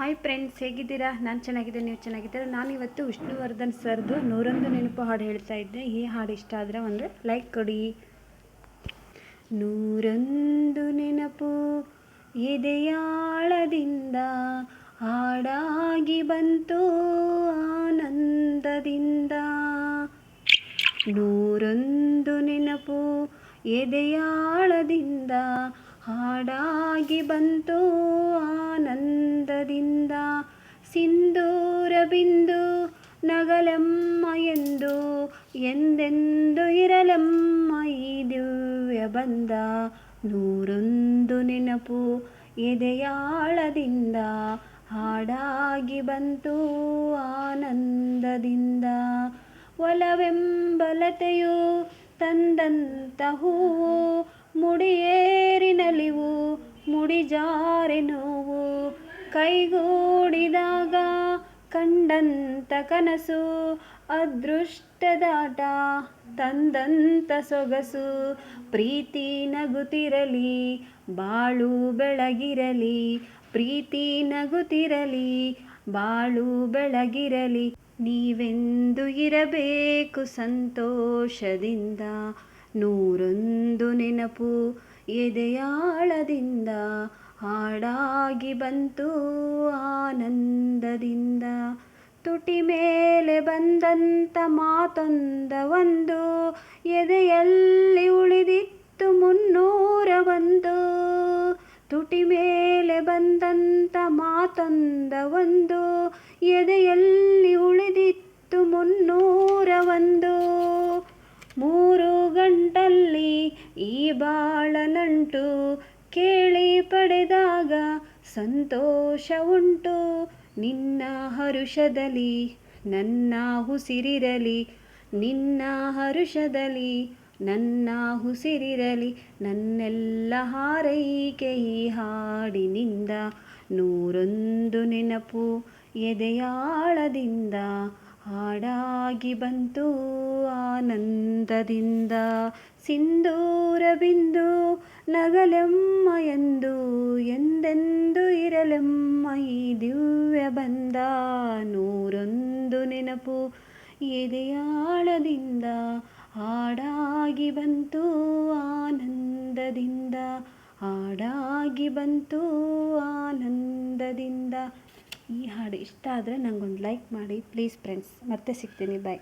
Hi friends ಹೇಗಿದ್ದೀರಾ? ನಾನು ಚೆನ್ನಾಗಿದ್ದೆ ನೀವು ಚೆನ್ನಾಗಿದ್ದೀರಾ? ನಾನು ಇವತ್ತು ವಿಷ್ಣುವರ್ಧನ್ ಸರ್ದು ನೂರೊಂದು ನೆನಪು ಹಾಡು ಹೇಳ್ತಾ ಇದ್ದೆ. ಈ ಹಾಡು ಇಷ್ಟ ಆದರೆ ಒಂದು ಲೈಕ್ ಕೊಡಿ. ನೂರೊಂದು ನೆನಪು ಎದೆಯಾಳದಿಂದ ಹಾಡಾಗಿ ಬಂತು ಆನಂದದಿಂದ. ನೂರೊಂದು ನೆನಪು ಎದೆಯಾಳದಿಂದ ಹಾಡಾಗಿ ಬಂತು ಆನಂದದಿಂದ. ಸಿಂಧೂರ ಬಿಂದು ನಗಲಮ್ಮ ಎಂದು, ಎಂದೆಂದು ಇರಲಮ್ಮ ಈ ದಿವ್ಯ ಬಂದ. ನೂರೊಂದು ನೆನಪು ಎದೆಯಾಳದಿಂದ, ಹಾಡಾಗಿ ಬಂತು ಆನಂದದಿಂದ. ಒಲವೆಂಬಲತೆಯು ತಂದಂತ ಹೂವು ಮುಡಿಯೇರಿ ನಲಿವು ಮುಡಿಜಾರೆ ನೋವು ಕೈಗೂಡಿದಾಗ ಕಂಡಂತ ಕನಸು, ಅದೃಷ್ಟದಾಟ ತಂದಂತ ಸೊಗಸು, ಪ್ರೀತಿ ನಗುತ್ತಿರಲಿ, ಬಾಳು ಬೆಳಗಿರಲಿ, ಪ್ರೀತಿ ನಗುತ್ತಿರಲಿ, ಬಾಳು ಬೆಳಗಿರಲಿ, ನೀವೆಂದು ಇರಬೇಕು ಸಂತೋಷದಿಂದ, ನೂರೊಂದು ನೆನಪು ಎದೆಯಾಳದಿಂದ ಹಾಡಾಗಿ ಬಂತು ಆನಂದದಿಂದ. ತುಟಿ ಮೇಲೆ ಬಂದಂತ ಮಾತೊಂದ ಒಂದು, ಎದೆಯಲ್ಲಿ ಉಳಿದಿತ್ತು ಮುನ್ನೂರ ಒಂದು. ತುಟಿ ಮೇಲೆ ಬಂದಂತ ಮಾತೊಂದ ಒಂದು, ಎದೆಯಲ್ಲಿ ಉಳಿದಿತ್ತು ಮುನ್ನೂರ ಒಂದು. ಈ ಬಾಳನಂಟು ಕೇಳಿ ಪಡೆದಾಗ ಸಂತೋಷ ಉಂಟು. ನಿನ್ನ ಹರುಷದಲ್ಲಿ, ನನ್ನ ಉಸಿರಿರಲಿ, ನಿನ್ನ ಹರುಷದಲ್ಲಿ, ನನ್ನ ಉಸಿರಿರಲಿ, ನನ್ನೆಲ್ಲ ಹಾರೈಕೆ ಈ ಹಾಡಿನಿಂದ. ನೂರೊಂದು ನೆನಪು ಎದೆಯಾಳದಿಂದ ಹಾಡಾಗಿ ಬಂತು ಆನಂದದಿಂದ. ಸಿಂಧೂರ ಬಿಂದು ನಗಲೆಮ್ಮ ಎಂದು ಎಂದೆಂದು ಇರಲೆಮ್ಮ ಈ ದಿವ್ಯ ಬಂದ ನೂರೊಂದು ನೆನಪು ಎದೆಯಾಳದಿಂದ. ಹಾಡಾಗಿ ಬಂತು ಆನಂದದಿಂದ. ಹಾಡಾಗಿ ಬಂತು ಆನಂದದಿಂದ. ಈ ಹಾಡು ಇಷ್ಟ ಆದರೆ ನನಗೊಂದು ಲೈಕ್ ಮಾಡಿ ಪ್ಲೀಸ್ ಫ್ರೆಂಡ್ಸ್ ಮತ್ತೆ ಸಿಗ್ತೀನಿ ಬಾಯ್